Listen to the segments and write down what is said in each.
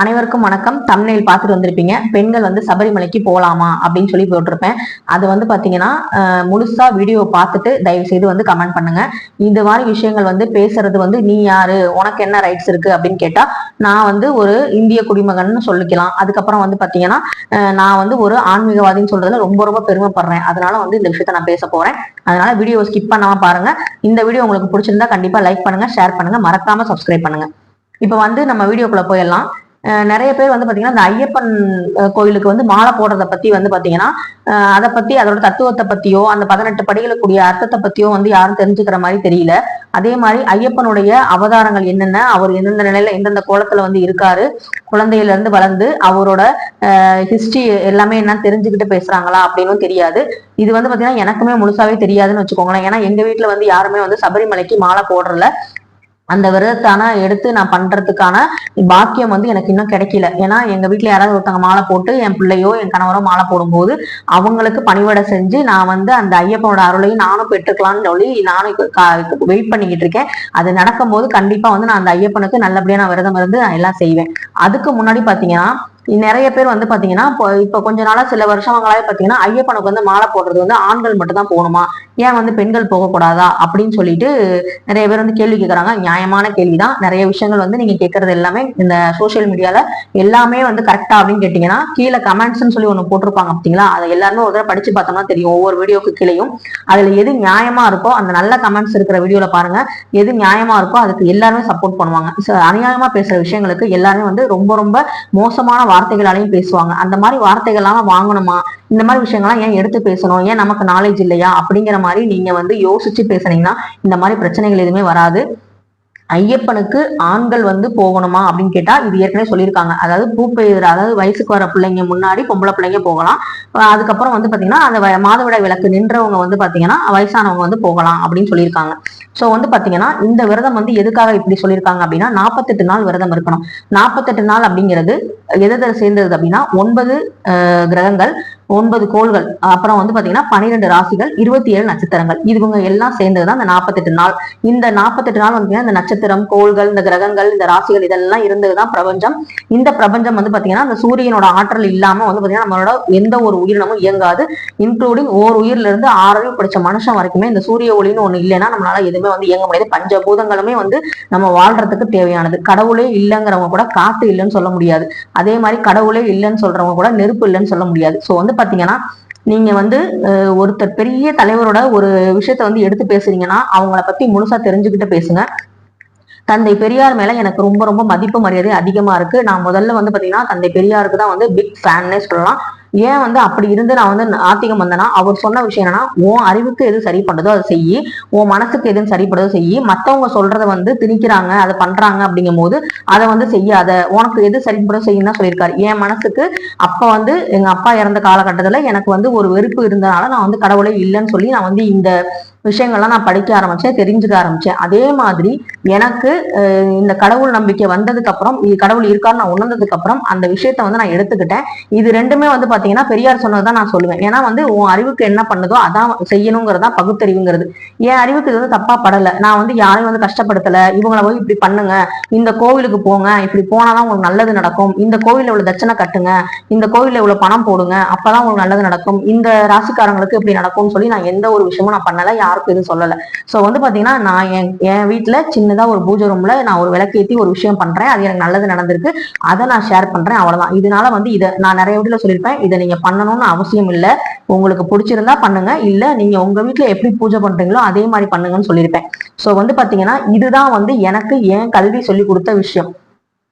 அனைவருக்கும் வணக்கம். தமிழில் பார்த்துட்டு வந்திருப்பீங்க. பெண்கள் வந்து சபரிமலைக்கு போகலாமா அப்படின்னு சொல்லி போட்டிருப்பேன். அது வந்து பார்த்தீங்கன்னா முழுசா வீடியோ பார்த்துட்டு தயவு செய்து வந்து கமெண்ட் பண்ணுங்க. இந்த மாதிரி விஷயங்கள் வந்து பேசுறது வந்து நீ யாரு? உனக்கு என்ன ரைட்ஸ் இருக்கு? அப்படின்னு கேட்டா நான் வந்து ஒரு இந்திய குடிமகன் சொல்லிக்கலாம். அதுக்கப்புறம் வந்து பாத்தீங்கன்னா நான் வந்து ஒரு ஆன்மீகவாதின்னு சொல்றதுல ரொம்ப ரொம்ப பெருமைப்படுறேன். அதனால வந்து இந்த விஷயத்த நான் பேச போறேன். அதனால வீடியோ ஸ்கிப் பண்ணாம பாருங்க. இந்த வீடியோ உங்களுக்கு பிடிச்சிருந்தா கண்டிப்பா லைக் பண்ணுங்க ஷேர் பண்ணுங்க. மறக்காம சப்ஸ்கிரைப் பண்ணுங்க. இப்போ வந்து நம்ம வீடியோக்குள்ள போயிடலாம். நிறைய பேர் வந்து பாத்தீங்கன்னா இந்த ஐயப்பன் கோயிலுக்கு வந்து மாலை போடுறத பத்தி வந்து பாத்தீங்கன்னா அதை பத்தி அதோட தத்துவத்தை பத்தியோ அந்த பதினெட்டு படிகளுக்குரிய அர்த்தத்தை பத்தியோ வந்து யாரும் தெரிஞ்சுக்கிற மாதிரி தெரியல. அதே மாதிரி ஐயப்பனுடைய அவதாரங்கள் என்னென்ன அவர் எந்தெந்த நிலையில எந்தெந்த கோலத்துல வந்து இருக்காரு குழந்தையில இருந்து வளர்ந்து அவரோட ஹிஸ்டரி எல்லாமே என்னன்னு தெரிஞ்சுக்கிட்டு பேசுறாங்களா அப்படின்னும் தெரியாது. இது வந்து பாத்தீங்கன்னா எனக்குமே முழுசாவே தெரியாதுன்னு வச்சுக்கோங்களேன். ஏன்னா எங்க வீட்டுல வந்து யாருமே வந்து சபரிமலைக்கு மாலை போடுறல அந்த விரதத்தான எடுத்து நான் பண்றதுக்கான பாக்கியம் வந்து எனக்கு இன்னும் கிடைக்கல. ஏன்னா எங்க வீட்டுல யாராவது ஒருத்தவங்க மாலை போட்டு என் பிள்ளையோ என் கணவரோ மாலை போடும்போது அவங்களுக்கு பணிவடை செஞ்சு நான் வந்து அந்த ஐயப்பனோட அருளையும் நானும் பெற்றுக்கலாம்னு சொல்லி நானும் வெயிட் பண்ணிக்கிட்டு இருக்கேன். அது நடக்கும்போது கண்டிப்பா வந்து நான் அந்த ஐயப்பனுக்கு நல்லபடியா நான் விரதம் இருந்து நான் எல்லாம் செய்வேன். அதுக்கு முன்னாடி பாத்தீங்கன்னா நிறைய பேர் வந்து பாத்தீங்கன்னா இப்போ இப்போ கொஞ்ச நாளா சில வருஷங்களாவே பாத்தீங்கன்னா ஐயப்பனுக்கு வந்து மாலை போடுறது வந்து ஆண்கள் மட்டும் தான் போகணுமா? ஏன் வந்து பெண்கள் போகக்கூடாதா? அப்படின்னு சொல்லிட்டு நிறைய பேர் வந்து கேள்வி கேட்கறாங்க நியாயமான கேள்விதான். நிறைய விஷயங்கள் வந்து நீங்க கேட்கறது எல்லாமே இந்த சோஷியல் மீடியால எல்லாமே வந்து கரெக்டா அப்படின்னு கேட்டீங்கன்னா கீழே கமெண்ட்ஸ்னு சொல்லி ஒண்ணு போட்டிருப்பாங்க பார்த்தீங்களா அதை எல்லாருமே ஒரு தடவை படிச்சு பார்த்தோம்னா தெரியும். ஒவ்வொரு வீடியோக்கு கீழேயும். அதுல எது நியாயமா இருக்கோ அந்த நல்ல கமெண்ட்ஸ் இருக்கிற வீடியோல பாருங்க. எது நியாயமா இருக்கோ அதுக்கு எல்லாருமே சப்போர்ட் பண்ணுவாங்க. அநியாயமா பேசுற விஷயங்களுக்கு எல்லாருமே வந்து ரொம்ப ரொம்ப மோசமான வார்த்தைகளாலையும் பேசுவாங்க. அந்த மாதிரி வார்த்தைகள்லாம் வாங்கணுமா? இந்த மாதிரி விஷயங்கள்லாம் ஏன் எடுத்து பேசணும்? ஏன் நமக்கு நாலேஜ் இல்லையா? அப்படிங்கிற மாதிரி நீங்க வந்து யோசிச்சு பேசுனீங்கன்னா இந்த மாதிரி பிரச்சனைகள் எதுவுமே வராது. ஐயப்பனுக்கு ஆண்கள் வந்து போகணுமா அப்படின்னு கேட்டா இது ஏற்கனவே சொல்லியிருக்காங்க. அதாவது பூப்பெய்தர் அதாவது வயசுக்கு வர பிள்ளைங்க முன்னாடி பொம்பளை பிள்ளைங்க போகலாம். அதுக்கப்புறம் வந்து பாத்தீங்கன்னா அந்த வ- மாதவிடாய் விளக்கு நின்றவங்க வந்து பாத்தீங்கன்னா வயசானவங்க வந்து போகலாம் அப்படின்னு சொல்லியிருக்காங்க. சோ வந்து பாத்தீங்கன்னா இந்த விரதம் வந்து எதுக்காக இப்படி சொல்லியிருக்காங்க அப்படின்னா நாற்பத்தெட்டு நாள் விரதம் இருக்கணும். நாற்பத்தெட்டு நாள் அப்படிங்கிறது எதை சேர்ந்தது அப்படின்னா ஒன்பது கிரகங்கள் ஒன்பது கோள்கள். அப்புறம் வந்து பாத்தீங்கன்னா பன்னிரெண்டு ராசிகள் இருபத்தி ஏழு நட்சத்திரங்கள். இதுவங்க எல்லாம் சேர்ந்ததுதான் இந்த நாற்பத்தெட்டு நாள். இந்த நாற்பத்தெட்டு நாள் வந்து இந்த நட்சத்திரம் கோள்கள் இந்த கிரகங்கள் இந்த ராசிகள் இதெல்லாம் இருந்ததுதான் பிரபஞ்சம். இந்த பிரபஞ்சம் வந்து பாத்தீங்கன்னா அந்த சூரியனோட ஆற்றல் இல்லாம வந்து பாத்தீங்கன்னா நம்மளோட எந்த ஒரு உயிரினமும் இயங்காது. இன்க்ளூடிங் ஓர் உயிர்ல இருந்து ஆறறிவு படிச்ச மனுஷன் வரைக்குமே இந்த சூரிய ஒளின்னு ஒண்ணு இல்லைன்னா நம்மளால எதுவுமே வந்து இயங்க முடியாது. பஞ்சபூதங்களுமே வந்து நம்ம வாழ்றதுக்கு தேவையானது. கடவுளே இல்லைங்கிறவங்க கூட காத்து இல்லைன்னு சொல்ல முடியாது. அதே மாதிரி கடவுளே இல்லைன்னு சொல்றவங்க கூட நெருப்பு இல்லைன்னு சொல்ல முடியாது. சோ வந்து பாத்தீங்கன்னா நீங்க வந்து ஒருத்தர் பெரிய தலைவரோட ஒரு விஷயத்த வந்து எடுத்து பேசுறீங்கன்னா அவங்கள பத்தி முழுசா தெரிஞ்சுக்கிட்டு பேசுங்க. தந்தை பெரியார் மேல எனக்கு ரொம்ப ரொம்ப மதிப்பு மரியாதை அதிகமா இருக்கு. நான் முதல்ல வந்து பாத்தீங்கன்னா தந்தை பெரியாருக்கு தான் வந்து பிக் ஃபேன்னே சொல்லலாம். ஏன் வந்து அப்படி இருந்து நான் வந்து ஆத்திகம் வந்தேன்னா அவர் சொன்ன விஷயம் என்னன்னா உன் அறிவுக்கு எது சரி பண்ணுதோ அதை செய்யி உன் மனசுக்கு எது சரிப்படுதோ செய்யி மத்தவங்க சொல்றதை வந்து திணிக்கிறாங்க அதை பண்றாங்க அப்படிங்கும் போது அதை வந்து செய்யாத உனக்கு எது சரிப்படுதோ செய்யும் தான் சொல்லியிருக்காரு. என் மனசுக்கு அப்ப வந்து எங்க அப்பா இறந்த காலகட்டத்துல எனக்கு வந்து ஒரு வெறுப்பு இருந்தனால நான் வந்து கடவுளே இல்லைன்னு சொல்லி நான் வந்து இந்த விஷயங்கள்லாம் நான் படிக்க ஆரம்பிச்சேன் தெரிஞ்சுக்க ஆரம்பிச்சேன். அதே மாதிரி எனக்கு இந்த கடவுள் நம்பிக்கை வந்ததுக்கு அப்புறம் இது கடவுள் இருக்கான்னு நான் உணர்ந்ததுக்கு அப்புறம் அந்த விஷயத்த வந்து நான் எடுத்துக்கிட்டேன். இது ரெண்டுமே வந்து பாத்தீங்கன்னா பெரியார் சொன்னதான் நான் சொல்லுவேன். ஏன்னா வந்து உன் அறிவுக்கு என்ன பண்ணுதோ அதான் செய்யணுங்கிறதா பகுத்தறிவுங்கிறது. என் அறிவுக்கு இது வந்து தப்பா படல. நான் வந்து யாரையும் வந்து கஷ்டப்படுத்தல. இவங்களை போய் இப்படி பண்ணுங்க. இந்த கோவிலுக்கு போங்க. இப்படி போனாதான் உங்களுக்கு நல்லது நடக்கும். இந்த கோவிலில் இவ்வளவு தட்சணை கட்டுங்க. இந்த கோவில்ல இவ்வளவு பணம் போடுங்க. அப்பதான் உங்களுக்கு நல்லது நடக்கும். இந்த ராசிக்காரங்களுக்கு இப்படி நடக்கும்னு சொல்லி நான் எந்த ஒரு விஷயமும் நான் பண்ணல. யாருக்கும் எதுவும் சொல்லல. சோ வந்து பாத்தீங்கன்னா நான் என் என் வீட்டுல சின்னதா ஒரு பூஜை ரூம்ல நான் ஒரு விளக்கேத்தி ஒரு விஷயம் பண்றேன். அது எனக்கு நல்லது நடந்திருக்கு. அதை நான் ஷேர் பண்றேன். அவ்வளவுதான். இதனால வந்து இதை நான் நிறைய வீட்டுல சொல்லியிருப்பேன். இதை நீங்க பண்ணணும்னு அவசியம் இல்ல. உங்களுக்கு பிடிச்சிருந்தா பண்ணுங்க. இல்ல நீங்க உங்க வீட்டுல எப்படி பூஜை பண்றீங்களோ அதே மாதிரி பண்ணுங்கன்னு சொல்லியிருப்பேன். சோ வந்து பாத்தீங்கன்னா இதுதான் வந்து எனக்கு என் கல்வி சொல்லி கொடுத்த விஷயம்.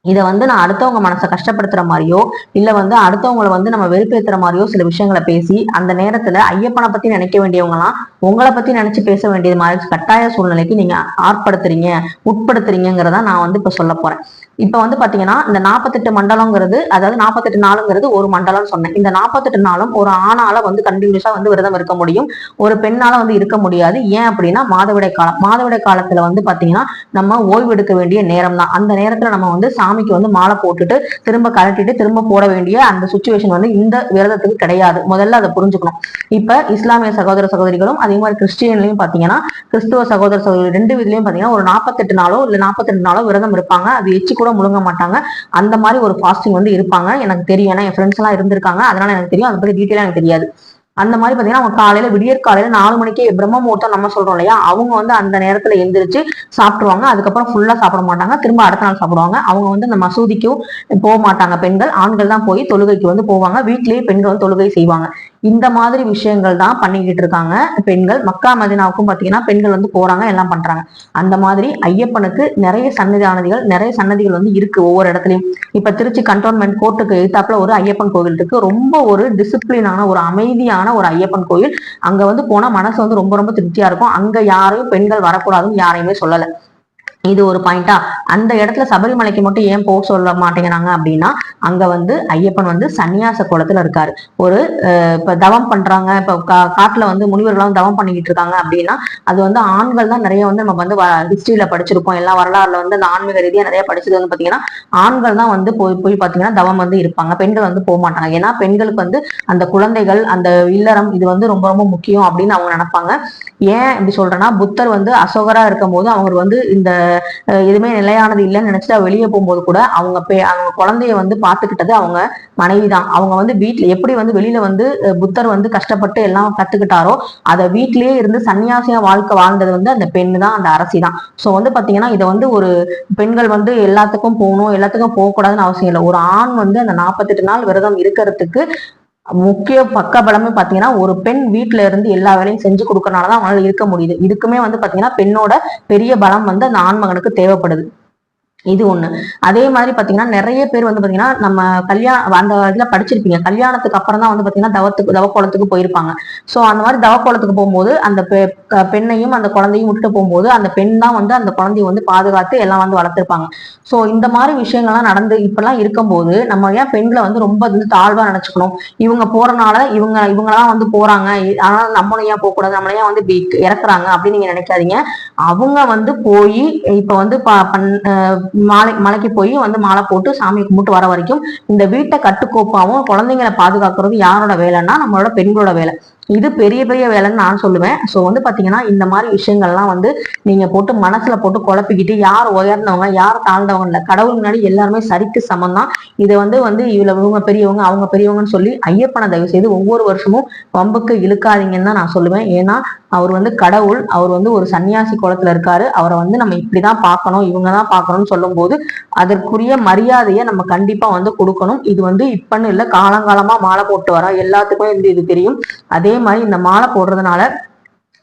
இதை வந்து நான் அடுத்தவங்க மனசை கஷ்டப்படுத்துற மாதிரியோ இல்ல வந்து அடுத்தவங்களை வந்து நம்ம வெறுப்பேற்றுற மாதிரியோ சில விஷயங்களை பேசி அந்த நேரத்துல ஐயப்பனை பத்தி நினைக்க வேண்டியவங்களாம் உங்களை பத்தி நினைச்சு பேச வேண்டியது மாதிரி கட்டாய சூழ்நிலைக்கு நீங்க ஆட்படுத்துறீங்க உட்படுத்துறீங்கிறத நான் வந்து இப்ப சொல்ல போறேன். இப்ப வந்து பாத்தீங்கன்னா இந்த நாற்பத்தெட்டு மண்டலங்கிறது அதாவது நாற்பத்தெட்டு நாளுங்கிறது ஒரு மண்டலம்னு சொன்னேன். இந்த நாற்பத்தெட்டு நாளும் ஒரு ஆணால வந்து கண்டினியூஸா வந்து விரதம் இருக்க முடியும். ஒரு பெண்ணால வந்து இருக்க முடியாது. ஏன் அப்படின்னா மாதவிடை காலம். மாதவிடை காலத்துல வந்து பாத்தீங்கன்னா நம்ம ஓய்வு எடுக்க வேண்டிய நேரம் தான் அந்த நேரத்துல நம்ம வந்து சாமிக்கு வந்து மாலை போட்டுட்டு திரும்ப கழட்டிட்டு திரும்ப போட வேண்டிய அந்த சுச்சுவேஷன் வந்து இந்த விரதத்துக்கு கிடையாது. முதல்ல அதை புரிஞ்சுக்கணும். இப்ப இஸ்லாமிய சகோதர சகோதரிகளும் அதே மாதிரி கிறிஸ்டியன்லயும் பாத்தீங்கன்னா கிறிஸ்துவ சகோதர சகோதரி ரெண்டு விதிலையும் பாத்தீங்கன்னா ஒரு நாற்பத்தெட்டு நாளோ இல்ல நாற்பத்தெட்டு நாளோ விரதம் இருப்பாங்க. அது எச்சு கூட முழுங்க மாட்டாங்க. அந்த மாதிரி ஒரு ஃபாஸ்டிங் வந்து இருப்பாங்க. எனக்கு தெரியும். ஏன்னா என் ஃப்ரெண்ட்ஸ் எல்லாம் இருந்திருக்காங்க. அதனால எனக்கு தெரியும். அதை பத்தி டீட்டெயிலாக எனக்கு தெரியாது. அந்த மாதிரி பாத்தீங்கன்னா அவங்க காலையில விடியற் காலையில நாலு மணிக்கே பிரம்ம முகூர்த்தம் நம்ம சொல்றோம் இல்லையா? அவங்க வந்து அந்த நேரத்துல எந்திரிச்சு சாப்பிடுவாங்க அதுக்கப்புறம் ஃபுல்லா சாப்பிட மாட்டாங்க. திரும்ப அடுத்த நாள் சாப்பிடுவாங்க. அவங்க வந்து அந்த மசூதிக்கும் போக மாட்டாங்க. பெண்கள் ஆண்கள் தான் போய் தொழுகைக்கு வந்து போவாங்க. வீட்லயே பெண்கள் வந்து தொழுகை செய்வாங்க. இந்த மாதிரி விஷயங்கள் தான் பண்ணிக்கிட்டு இருக்காங்க பெண்கள். மக்கா மதினாவுக்கும் பாத்தீங்கன்னா பெண்கள் வந்து போறாங்க எல்லாம் பண்றாங்க. அந்த மாதிரி ஐயப்பனுக்கு நிறைய சன்னிதானதிகள் நிறைய சன்னதிகள் வந்து இருக்கு ஒவ்வொரு இடத்துலயும். இப்ப திருச்சி கண்டோன்மெண்ட் கோர்ட்டுக்கு எழுத்தாப்புல ஒரு ஐயப்பன் கோவில் இருக்கு. ரொம்ப ஒரு டிசிப்ளினான ஒரு அமைதியான ஒரு ஐயப்பன் கோயில். அங்க வந்து போனா மனசு வந்து ரொம்ப ரொம்ப திருப்தியா இருக்கும். அங்க யாரையும் பெண்கள் வரக்கூடாதுன்னு யாரையுமே சொல்லலை. இது ஒரு பாயிண்டா அந்த இடத்துல சபரிமலைக்கு மட்டும் ஏன் போக சொல்ல மாட்டேங்கிறாங்க அப்படின்னா அங்க வந்து ஐயப்பன் வந்து சன்னியாச குளத்துல இருக்காரு. ஒரு இப்ப தவம் பண்றாங்க இப்ப காட்டுல வந்து முனிவர்கள்லாம் தவம் பண்ணிக்கிட்டு இருக்காங்க அப்படின்னா அது வந்து ஆண்கள் தான் நிறைய வந்து நம்ம வந்து ஹிஸ்டரியில படிச்சிருப்போம். எல்லா வரலாறுல வந்து அந்த ஆன்மீக ரீதியா நிறைய படிச்சது வந்து பாத்தீங்கன்னா ஆண்கள் தான் வந்து போய் போய் பாத்தீங்கன்னா தவம் வந்து இருப்பாங்க. பெண்கள் வந்து போக மாட்டாங்க. ஏன்னா பெண்களுக்கு வந்து அந்த குழந்தைகள் அந்த இல்லறம் இது வந்து ரொம்ப ரொம்ப முக்கியம் அப்படின்னு அவங்க நினைப்பாங்க. ஏன் இப்படி சொல்றேன்னா புத்தர் வந்து அசோகரா இருக்கும் போது அவர் வந்து இந்த எதுவுமே நிலையானது இல்லைன்னு நினைச்சிட்டு வெளியே போகும்போது கூட அவங்க அவங்க குழந்தைய வந்து பார்த்துக்கிட்டது அவங்க மனைவி தான் அவங்க வந்து வீட்டில் எப்படி வந்து வெளியில வந்து புத்தர் வந்து கஷ்டப்பட்டு எல்லாம் கத்துக்கிட்டாரோ அதை வீட்டிலேயே இருந்து சன்னியாசியா வாழ்க்கை வாழ்ந்தது வந்து அந்த பெண்ணு தான் அந்த அரசி தான் சோ வந்து பாத்தீங்கன்னா இதை வந்து ஒரு பெண்கள் வந்து எல்லாத்துக்கும் போகணும் எல்லாத்துக்கும் போகக்கூடாதுன்னு அவசியம் இல்லை. ஒரு ஆண் வந்து அந்த நாற்பத்தெட்டு நாள் விரதம் இருக்கிறதுக்கு முக்கிய பக்க பலமே பாத்தீங்கன்னா ஒரு பெண் வீட்டில இருந்து எல்லா வேலையும் செஞ்சு கொடுக்கறனாலதான் அவங்களால இருக்க முடியுது. இதுக்குமே வந்து பாத்தீங்கன்னா பெண்ணோட பெரிய பலம் வந்து அந்த ஆண்மகனுக்கு தேவைப்படுது. இது ஒண்ணு. அதே மாதிரி பாத்தீங்கன்னா நிறைய பேர் வந்து பாத்தீங்கன்னா நம்ம கல்யாணம் அந்த இதுல படிச்சிருப்பீங்க. கல்யாணத்துக்கு அப்புறம் தான் வந்து பாத்தீங்கன்னா தவத்துக்கு தவக்கோலத்துக்கு போயிருப்பாங்க. சோ அந்த மாதிரி தவக்கோலத்துக்கு போகும்போது அந்த பெண்ணையும் அந்த குழந்தையும் விட்டுட்டு போகும்போது அந்த பெண் தான் வந்து அந்த குழந்தைய வந்து பாதுகாத்து எல்லாம் வந்து வளர்த்துருப்பாங்க. சோ இந்த மாதிரி விஷயங்கள்லாம் நடந்து இப்பெல்லாம் இருக்கும்போது நம்ம ஏன் பெண்களை வந்து ரொம்ப வந்து தாழ்வா நினைச்சுக்கணும்? இவங்க போறனால இவங்க இவங்கெல்லாம் வந்து போறாங்க. ஆனா நம்மளும் ஏன் போக கூடாது நம்மளையும் வந்து இறக்குறாங்க? அப்படின்னு நீங்க நினைக்காதீங்க. அவங்க வந்து போய் இப்ப வந்து மாலை மலைக்கு போய் வந்து மாலை போட்டு சாமி கும்பிட்டு வர வரைக்கும் இந்த வீட்டை கட்டுக்கோப்பாவும் குழந்தைங்களை பாதுகாக்கிறது யாரோட வேலைன்னா நம்மளோட பெண்களோட வேலை. இது பெரிய பெரிய வேலைன்னு நான் சொல்லுவேன். ஸோ வந்து பார்த்தீங்கன்னா இந்த மாதிரி விஷயங்கள்லாம் வந்து நீங்க போட்டு மனசுல போட்டு குழப்பிக்கிட்டு யார் உயர்ந்தவங்க யார் தாழ்ந்தவங்க இல்லை கடவுள் முன்னாடி எல்லாருமே சரிக்கு சமம் தான் இதை வந்து வந்து இவ்வளோ இவங்க பெரியவங்க அவங்க பெரியவங்கன்னு சொல்லி ஐயப்பனை தயவு செய்து ஒவ்வொரு வருஷமும் வம்புக்கு இழுக்காதீங்கன்னு தான் நான் சொல்லுவேன். ஏன்னா அவர் வந்து கடவுள் அவர் வந்து ஒரு சன்னியாசி குளத்துல இருக்காரு. அவரை வந்து நம்ம இப்படிதான் பார்க்கணும் இவங்க தான் பார்க்கணும்னு சொல்லும் போது அதற்குரிய மரியாதையை நம்ம கண்டிப்பா வந்து கொடுக்கணும். இது வந்து இப்பன்னு இல்லை காலங்காலமா மாலை போட்டு வரா. எல்லாத்துக்குமே வந்து இது தெரியும். அதே மாதிரி இந்த மாலை போடுறதுனால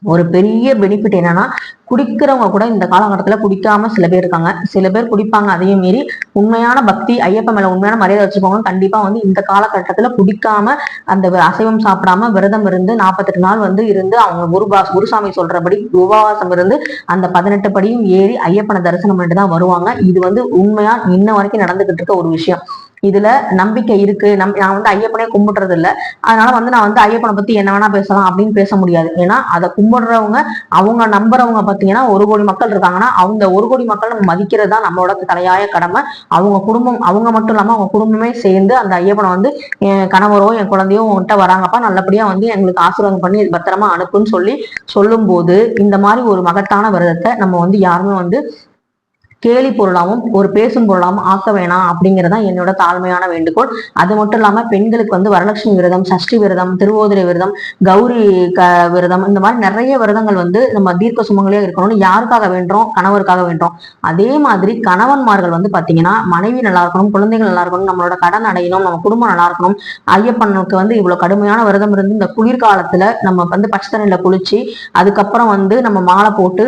ஒரு பெரிய பெனிஃபிட் என்னன்னா குடிக்கிறவங்க கூட இந்த காலகட்டத்தில் குடிக்காம சில பேர் இருக்காங்க. சில பேர் குடிப்பாங்க அதையும் மீறி உண்மையான பக்தி ஐயப்ப மேல உண்மையான மரியாதை வச்சுக்கோங்க கண்டிப்பா வந்து இந்த காலகட்டத்தில் குடிக்காம அந்த அசைவம் சாப்பிடாம விரதம் இருந்து நாற்பத்தெட்டு நாள் வந்து இருந்து அவங்க குருபா குருசாமி சொல்றபடி உபவாசம் இருந்து அந்த பதினெட்டு படியும் ஏறி ஐயப்பனை தரிசனம் பண்ணிட்டு தான் வருவாங்க. இது வந்து உண்மையா இன்ன வரைக்கும் நடந்துகிட்டு இருக்க ஒரு விஷயம். இதுல நம்பிக்கை இருக்கு. நம் நான் வந்து ஐயப்பனே கும்பிடுறது இல்ல அதனால வந்து நான் வந்து ஐயப்பனை பத்தி என்ன வேணா பேசலாம் அப்படின்னு பேச முடியாது. ஏன்னா அதை கும்பிடுறவங்க அவங்க நம்புறவங்க பாத்தீங்கன்னா ஒரு கோடி மக்கள் இருக்காங்கன்னா அவங்க ஒரு கோடி மக்கள் நம்ம மதிக்கிறது தான் நம்மளோட தலையாய கடமை. அவங்க குடும்பம் அவங்க மட்டும் இல்லாம அவங்க குடும்பமே சேர்ந்து அந்த ஐயப்பனை வந்து என் கணவரோ என் குழந்தையோ உங்ககிட்ட வராங்கப்பா நல்லபடியா வந்து எங்களுக்கு ஆசீர்வாதம் பண்ணி பத்திரமா அனுப்புன்னு சொல்லி சொல்லும் போது இந்த மாதிரி ஒரு மகத்தான விரதத்தை நம்ம வந்து யாருமே வந்து கேலி பொருளாகவும் ஒரு பேசும் பொருளாகவும் ஆக்க வேணாம் அப்படிங்கிறதா என்னோட தாழ்மையான வேண்டுகோள். அது மட்டும் இல்லாம பெண்களுக்கு வந்து வரலட்சுமி விரதம் சஷ்டி விரதம் திருவோதிரை விரதம் கௌரி க விரதம் இந்த மாதிரி நிறைய விரதங்கள் வந்து நம்ம தீர்க்க சுமங்களே இருக்கணும்னு யாருக்காக வேண்டோம் கணவருக்காக வேண்டோம் அதே மாதிரி கணவன்மார்கள் வந்து பாத்தீங்கன்னா மனைவி நல்லா இருக்கணும் குழந்தைகள் நல்லா இருக்கணும் நம்மளோட கடன் அடையணும் நம்ம குடும்பம் நல்லா இருக்கணும். ஐயப்பனுக்கு வந்து இவ்வளவு கடுமையான விரதம் இருந்து இந்த குளிர்காலத்துல நம்ம வந்து பச்சை தண்ணியில குளிச்சு அதுக்கப்புறம் வந்து நம்ம மாலை போட்டு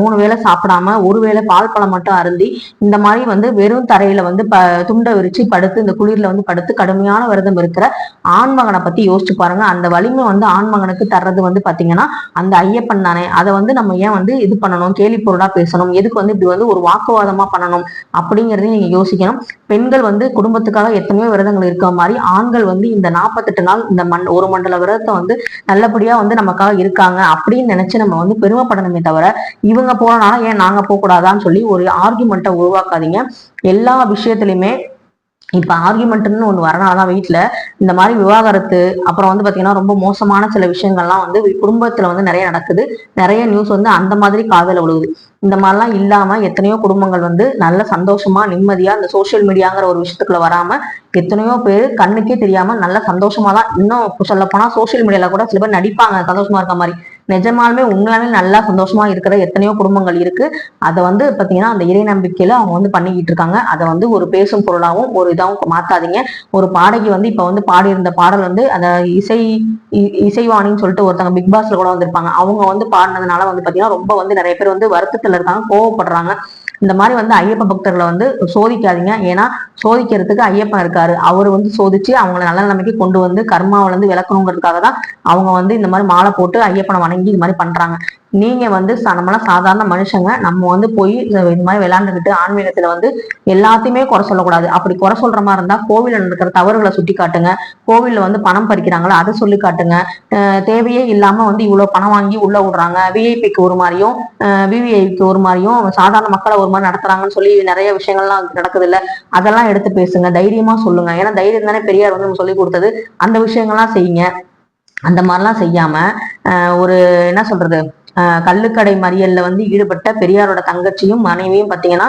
மூணு வேளை சாப்பிடாம ஒரு வேளை பால் வாழைப்பழம் மட்டும் அருந்தி இந்த மாதிரி வந்து வெறும் தரையில வந்து ப துண்டை விரிச்சு படுத்து இந்த குளிர்ல வந்து படுத்து கடுமையான விரதம் இருக்கிற ஆண்மகனை பத்தி யோசிச்சு பாருங்க. அந்த வலிமை வந்து ஆண்மகனுக்கு தர்றது வந்து பாத்தீங்கன்னா அந்த ஐயப்பன் தானே. அதை வந்து நம்ம ஏன் வந்து இது பண்ணணும்? கேலி பொருளா பேசணும். எதுக்கு வந்து இப்படி வந்து ஒரு வாக்குவாதமா பண்ணணும்? அப்படிங்கறதையும் நீங்க யோசிக்கணும். பெண்கள் வந்து குடும்பத்துக்காக எத்தனையோ விரதங்கள் இருக்க மாதிரி ஆண்கள் வந்து இந்த நாற்பத்தெட்டு நாள் இந்த மண் ஒரு மண்டல விரதத்தை வந்து நல்லபடியா வந்து நமக்காக இருக்காங்க அப்படின்னு நினைச்சு நம்ம வந்து பெருமைப்படணுமே தவிர இவங்க போனாலும் ஏன் நாங்க போக கூடாதான்னு சொல்லி ஒரு ஆர்குமெண்ட்டை உருவாக்காதீங்க. எல்லா விஷயத்துலையுமே இப்போ ஆர்குமெண்ட்னு ஒன்று வரனாதான் வீட்டில் இந்த மாதிரி விவாகரத்து அப்புறம் வந்து பார்த்தீங்கன்னா ரொம்ப மோசமான சில விஷயங்கள்லாம் வந்து குடும்பத்தில் வந்து நிறைய நடக்குது. நிறைய நியூஸ் வந்து அந்த மாதிரி காதல விழுகுது. இந்த மாதிரிலாம் இல்லாமல் எத்தனையோ குடும்பங்கள் வந்து நல்ல சந்தோஷமா நிம்மதியாக இந்த சோஷியல் மீடியாங்கிற ஒரு விஷயத்துக்குள்ள வராமல் எத்தனையோ பேர் கண்ணுக்கே தெரியாமல் நல்ல சந்தோஷமா தான் இன்னும் சொல்ல சோஷியல் சோசியல் கூட சில பேர் நடிப்பாங்க சந்தோஷமா இருக்க மாதிரி. நிஜமாலுமே உண்மையாலுமே நல்லா சந்தோஷமா இருக்கிற எத்தனையோ குடும்பங்கள் இருக்கு. அதை வந்து பாத்தீங்கன்னா அந்த இறை நம்பிக்கையில அவங்க வந்து பண்ணிக்கிட்டு இருக்காங்க. அதை வந்து ஒரு பேசும் பொருளாகவும் ஒரு இதாகவும் மாத்தாதீங்க. ஒரு பாடகி வந்து இப்ப வந்து பாடியிருந்த பாடல் வந்து அந்த இசை இசைவாணின்னு சொல்லிட்டு ஒருத்தவங்க பிக் பாஸ்ல கூட வந்திருப்பாங்க. அவங்க வந்து பாடினதுனால வந்து பாத்தீங்கன்னா ரொம்ப வந்து நிறைய பேர் வந்து வருத்தத்துல இருக்காங்க கோவப்படுறாங்க. இந்த மாதிரி வந்து ஐயப்ப பக்தர்களை வந்து சோதிக்காதீங்க. ஏன்னா சோதிக்கிறதுக்கு ஐயப்பன் இருக்காரு. அவர் வந்து சோதிச்சு அவங்களை நல்ல நிலைமைக்கு கொண்டு வந்து கர்மாவில இருந்து விளக்கணுங்கிறதுக்காக தான் அவங்க வந்து இந்த மாதிரி மாலை போட்டு ஐயப்பனை வணங்கி இது மாதிரி பண்றாங்க. நீங்க வந்து நம்மளாம் சாதாரண மனுஷங்க நம்ம வந்து போய் இது மாதிரி விளையாண்டுக்கிட்டு ஆன்மீகத்துல வந்து எல்லாத்தையுமே குறை சொல்லக்கூடாது. அப்படி குறை சொல்ற மாதிரி இருந்தா கோவில நடக்கிற தவறுகளை சுட்டி காட்டுங்க. கோவில்ல வந்து பணம் பறிக்கிறாங்களோ அதை சொல்லி காட்டுங்க. தேவையே இல்லாம வந்து இவ்வளவு பணம் வாங்கி உள்ள விடுறாங்க. விஐபிக்கு ஒரு மாதிரியும் விவிஐக்கு ஒரு மாதிரியும் சாதாரண மக்களை ஒரு மாதிரி நடத்துறாங்கன்னு சொல்லி நிறைய விஷயங்கள்லாம் நடக்குது இல்ல? அதெல்லாம் எடுத்து பேசுங்க. தைரியமா சொல்லுங்க. ஏன்னா தைரியம் தானே பெரியார் வந்து சொல்லி கொடுத்தது. அந்த விஷயங்கள்லாம் செய்யுங்க. அந்த மாதிரிலாம் செய்யாம ஒரு என்ன சொல்றது? கள்ளுக்கடை மறியல்ல வந்து ஈடுபட்ட பெரியாரோட தங்கச்சியும் மனைவியும் பாத்தீங்கன்னா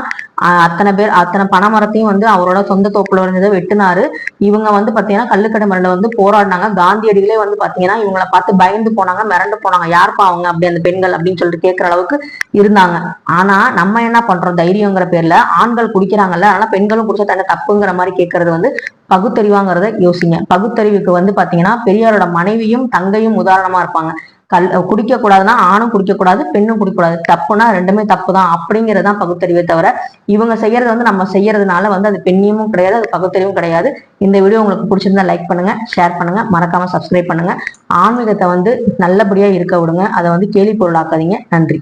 அத்தனை பேர் அத்தனை பணமரத்தையும் வந்து அவரோட சொந்த தோப்புல இருந்ததை வெட்டினாரு. இவங்க வந்து பாத்தீங்கன்னா கள்ளுக்கடை மறியல வந்து போராடினாங்க. காந்தியடிகளே வந்து பாத்தீங்கன்னா இவங்களை பார்த்து பயந்து போனாங்க மிரண்டு போனாங்க. யாருப்பா அவங்க அப்படி அந்த பெண்கள் அப்படின்னு சொல்லிட்டு கேட்கற அளவுக்கு இருந்தாங்க. ஆனா நம்ம என்ன பண்றோம்? தைரியங்கிற பேர்ல ஆண்கள் குடிக்கிறாங்கல்ல அதனால பெண்களும் குடிச்சா தன்னை தப்புங்கிற மாதிரி கேட்கறது வந்து பகுத்தறிவாங்கிறத யோசிங்க. பகுத்தறிவுக்கு வந்து பாத்தீங்கன்னா பெரியாரோட மனைவியும் தங்கையும் உதாரணமா இருப்பாங்க. கல் குடிக்கக்கூடாதுன்னா ஆணும் குடிக்கக்கூடாது பெண்ணும் குடிக்கக்கூடாது. தப்புனா ரெண்டுமே தப்பு தான் அப்படிங்கிறதான் பகுத்தறிவே தவிர இவங்க செய்யறது வந்து நம்ம செய்யறதுனால வந்து அது பெண்ணியமும் கிடையாது அது பகுத்தறிவும் கிடையாது. இந்த வீடியோ உங்களுக்கு பிடிச்சிருந்தா லைக் பண்ணுங்க ஷேர் பண்ணுங்க மறக்காம சப்ஸ்கிரைப் பண்ணுங்க. ஆன்மீகத்தை வந்து நல்லபடியா இருக்க விடுங்க. அதை வந்து கேலி பொருளாக்காதீங்க நன்றி.